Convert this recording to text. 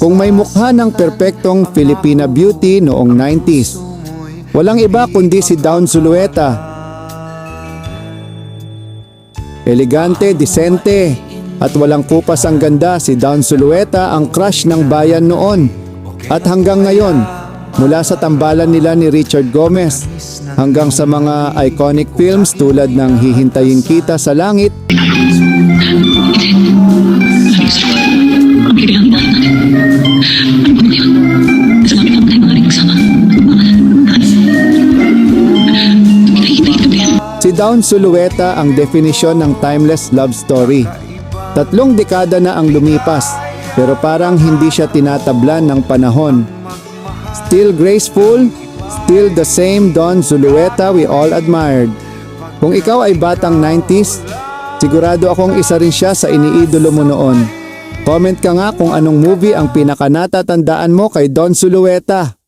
Kung may mukha ng perpektong Filipina beauty noong 90s, walang iba kundi si Dawn Zulueta. Elegante, disente, at walang kupas ang ganda si Dawn Zulueta ang crush ng bayan noon. At hanggang ngayon, mula sa tambalan nila ni Richard Gomez hanggang sa mga iconic films tulad ng Hihintayin Kita sa Langit, Si Dawn Zulueta ang definisyon ng timeless love story. Tatlong dekada na ang lumipas, pero parang hindi siya tinatablan ng panahon. Still graceful, still the same Dawn Zulueta we all admired. Kung ikaw ay batang 90s, sigurado akong isa rin siya sa iniidolo mo noon. Comment ka nga kung anong movie ang pinakanatatandaan mo kay Don Zulueta.